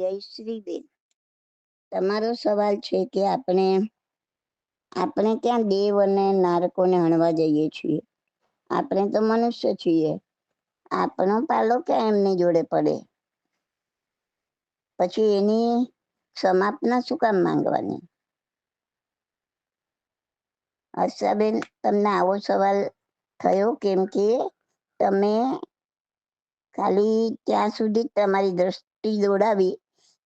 જયશ્રીબેન તમારો સવાલ છે કે આપણે આપણે ક્યાં દેવ અને નારકોને હણવા જઈએ છીએ? આપણે તો મનુષ્ય છીએ. આપણો પાલો ક્યાં એમની જોડે પડે? પછી એની સમાપના શું કામ માંગવાની? હર્ષાબેન, તમને આવો સવાલ થયો કેમ કે તમે ખાલી ત્યાં સુધી તમારી દ્રષ્ટિ દોડાવી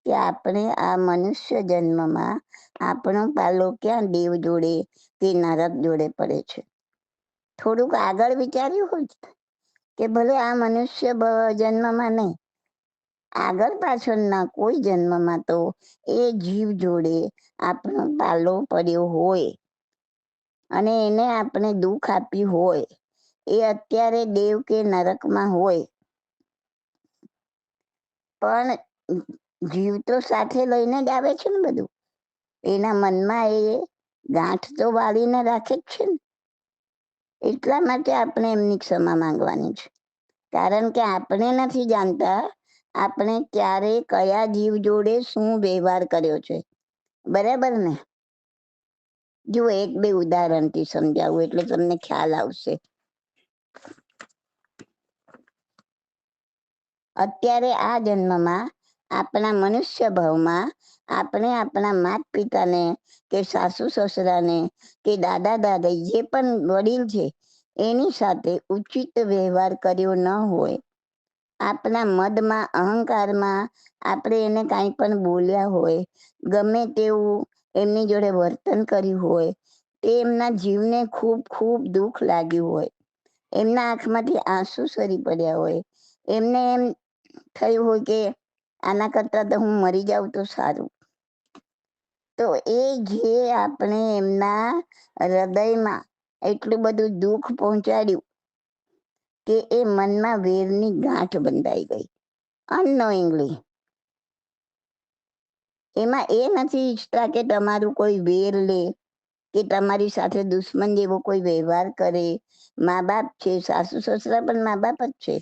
કે આપણે આ મનુષ્ય જન્મમાં આપણો પાલો ક્યાં દેવ જોડે કે નરક જોડે પડે છે? થોડુંક આગળ વિચાર્યું હોય કે ભલે આ મનુષ્ય જન્મમાં નહીં. આગળ પાછળના કોઈ જન્મમાં તો એ જીવ જોડે આપણો પાલો પડ્યો હોય. અને એને આપણે દુઃખ આપ્યું હોય. એ અત્યારે દેવ કે નરકમાં હોય. પણ જીવ તો સાથે લઈને જ આવે છે ને બધું. એના મનમાં એ ગાંઠ તો વાળીને રાખે જ છે ને. એટલા માટે આપણે એમની ક્ષમા માંગવાની છે. કારણ કે આપણે નથી જાણતા આપણે ક્યારે કયા જીવ જોડે શું વ્યવહાર કર્યો છે. બરાબર ને? જો એક બે ઉદાહરણથી સમજાવું એટલે તમને ખ્યાલ આવશે. અત્યારે આ જન્મમાં આપણા મનુષ્ય ભાવમાં આપણે આપણા માત પિતાને કે સાસુ સસરાને કે દાદા દાદી જે પણ વડીલ છે, એની સાથે ઉચિત વ્યવહાર કર્યો ન હોય. આપણા મદમાં, અહંકારમાં આપણે એને કાંઈ પણ બોલ્યા હોય, ગમે તેવું એમની જોડે વર્તન કર્યું હોય, તે એમના જીવને ખૂબ ખૂબ દુઃખ લાગ્યું હોય. એમના આંખમાંથી આંસુ સરી પડ્યા હોય. એમને એમ થયું હોય કે આના કરતાં તો હું મરી જાઉં તો સારું. તો એ જે આપણે એમના હૃદયમાં એટલું બધું દુઃખ પહોંચાડ્યું કે એ મનમાં વેરની ગાંઠ બંધાઈ ગઈ અનનોઈંગલી એમાં એ નથી ઈચ્છતા કે તમારું કોઈ વેર લે, કે તમારી સાથે દુશ્મન જેવો કોઈ વ્યવહાર કરે. મા બાપ છે, સાસુ, સસરા પણ મા બાપ જ છે.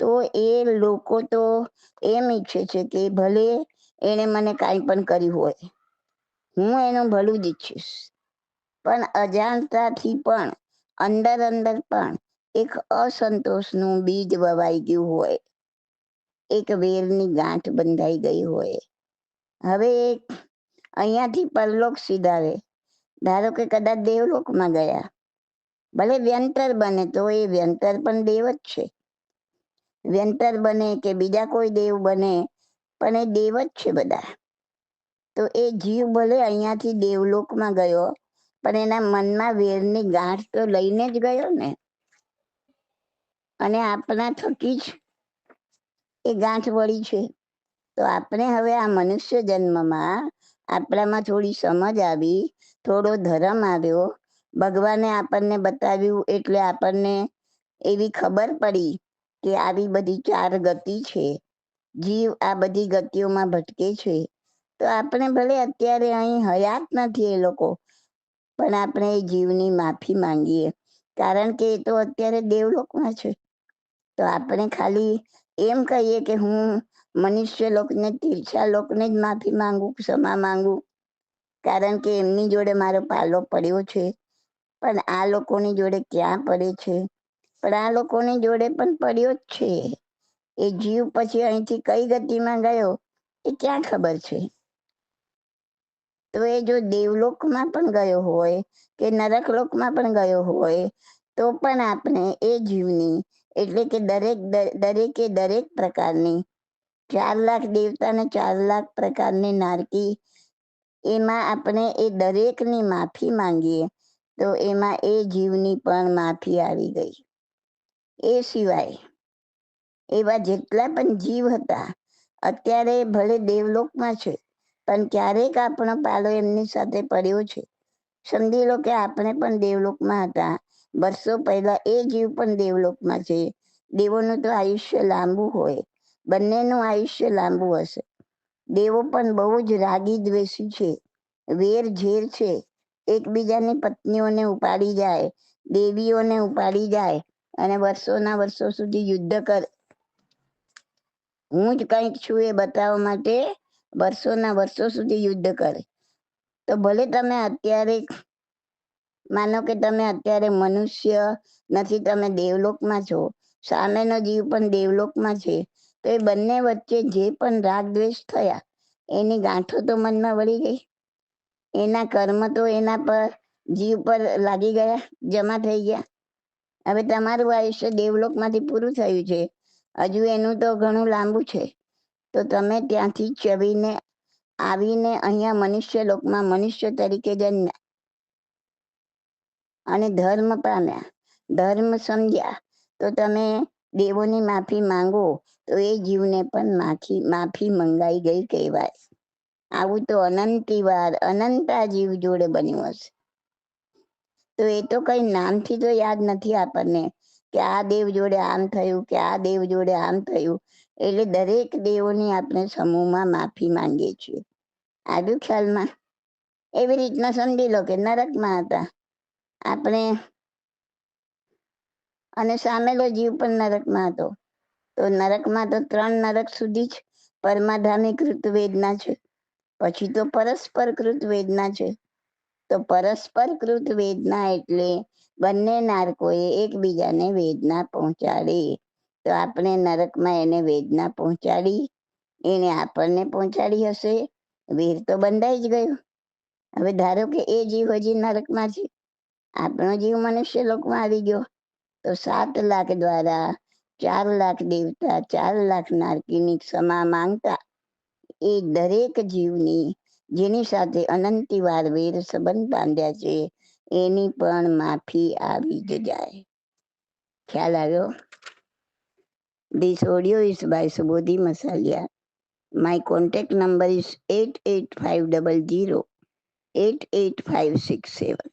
તો એ લોકો તો એમ ઈચ્છે છે કે ભલે એણે મને કાંઈ પણ કર્યું હોય, હું એનું ભલું જ ઈચ્છીશ. પણ અજાણતાથી પણ, અંદર અંદર પણ એક અસંતોષનું બીજ વવાઈ ગયું હોય. એક વેરની ગાંઠ બંધાઈ ગઈ હોય. હવે અહીંયાથી પરલોક સીધાવે. ધારો કે કદાચ દેવલોકમાં ગયા. ભલે વ્યંતર બને તો એ વ્યંતર પણ દેવ જ છે. વ્યંતર બને કે બીજા કોઈ દેવ બને, પણ એ દેવ જ છે બધા. તો એ જીવ ભલે અહીંયાથી દેવલોકમાં ગયો, પણ એના મનમાં વેરની ગાંઠ તો લઈને જ ગયો ને. અને આપણા થકી જ એ ગાંઠ વળી છે. તો આપણે હવે આ મનુષ્ય જન્મમાં આપણામાં થોડી સમજ આવી, થોડો ધર્મ આવ્યો. ભગવાને આપણને બતાવ્યું એટલે આપણને એવી ખબર પડી કે આવી બધી ચાર ગતિ છે, જીવ આ બધી ગતિઓમાં ભટકે છે, તો આપણે ભલે અત્યારે અહીં હયાત નથી એ લોકો, પણ આપણે એ જીવની માફી માંગીએ, કારણ કે એ તો અત્યારે દેવલોકમાં છે. તો આપણે ખાલી એમ કહીએ કે હું મનુષ્ય લોકને તીર્છા લોકને જ માફી માંગુ, ક્ષમા માંગુ, કારણ કે એમની જોડે મારો પાલો પડ્યો છે, પણ આ લોકોની જોડે ક્યાં પડે છે? પણ આ લોકોની જોડે પણ પડ્યો જ છે. એ જીવ પછી અહીંથી કઈ ગતિમાં ગયો એ ક્યાં ખબર છે? તો એ જો દેવલોકમાં પણ ગયો હોય કે નરકલોકમાં પણ ગયો હોય તો પણ આપણે એ જીવની એટલે કે દરેક દરેકે દરેક પ્રકારની ચાર લાખ દેવતાને ચાર લાખ પ્રકારની નારકી એમાં આપણે એ દરેકની માફી માંગીએ તો એમાં એ જીવની પણ માફી આવી ગઈ. એ સિવાય એવા જેટલા પણ જીવ હતા, અત્યારે ભલે દેવલોકમાં છે, પણ ક્યારેક આપણો પાલો એમની સાથે પડ્યો છે. સમજી લો કે આપણે પણ દેવલોકમાં હતા, વર્ષો પહેલા એ જીવ પણ દેવલોકમાં છે. દેવોનું તો આયુષ્ય લાંબુ હોય, બંનેનું આયુષ્ય લાંબુ હશે. દેવો પણ બહુ જ રાગી દ્વેષી છે, વેર ઝેર છે. એકબીજાની પત્નીઓને ઉપાડી જાય, દેવીઓને ઉપાડી જાય અને વર્ષોના વર્ષો સુધી યુદ્ધ કર. હું જ કંઈક છું એ બતાવવા માટે વર્ષોના વર્ષો સુધી યુદ્ધ કરે. તો ભલે તમે અત્યારે, માનો કે તમે અત્યારે મનુષ્ય નથી, તમે દેવલોકમાં છો, સામેનો જીવ પણ દેવલોકમાં છે, તો એ બંને વચ્ચે જે પણ રાગ દ્વેષ થયા, એની ગાંઠો તો મનમાં વળી ગઈ. એના કર્મ તો એના પર, જીવ પર લાગી ગયા, જમા થઈ ગયા. હવે તમારું આયુષ્ય દેવલોકમાંથી પૂરું થયું છે. હજુ એનું તો ઘણું લાંબુ છે. તો તમે ત્યાંથી ચવીને, આવીને અહીંયા મનુષ્ય લોકમાં મનુષ્ય તરીકે જન્મ્યા. અને ધર્મ પામ્યા. ધર્મ સમજ્યા. તો તમે દેવોની માફી માંગો, તો એ જીવને પણ માફી માફી મંગાઈ ગઈ કહેવાય. આવું તો અનંતી વાર, અનંતા જીવ જોડે બન્યું હશે. તો એ તો કઈ નામથી તો યાદ નથી આપણને કે આ દેવ જોડે આમ થયું, કે આ દેવ જોડે આમ થયું. એટલે દરેક દેવોની આપણે સમૂહમાં માફી માંગીએ છીએ. આવ્યું ખ્યાલમાં? એવી રીતના સમજી લો કે નરકમાં હતા. આપણે અને સામેલો જીવ પણ નરકમાં હતો. તો નરકમાં તો ત્રણ નરક સુધી જ પરમાધામી કૃત વેદના છે. પછી તો પરસ્પર કૃત વેદના છે. તો પરસ્પર કૃત વેદના એટલે બંને નારકોએ એકબીજાને વેદના પહોંચાડી. તો આપણે નરકમાં એને વેદના પહોંચાડી. એને આપણને પહોંચાડી હશે. વીર તો બંધાઈ જ ગયો. હવે ધારો કે એ જીવ હજી નરકમાં છે. આપણો જીવ મનુષ્ય લોકમાં આવી ગયો. તો સાત લાખ દ્વારા ચાર લાખ દેવતા, ચાર લાખ નારકીની ક્ષમા માંગતા. એ દરેક જીવની જેની સાથે અનંતી વાર વેર સંબંધ બાંધ્યા છે, એની પણ માફી આવી જ જાય. ખ્યાલ આવ્યો? This audio is by Subodhi Masaliya my contact number is eight eight five double zero eight eight five six seven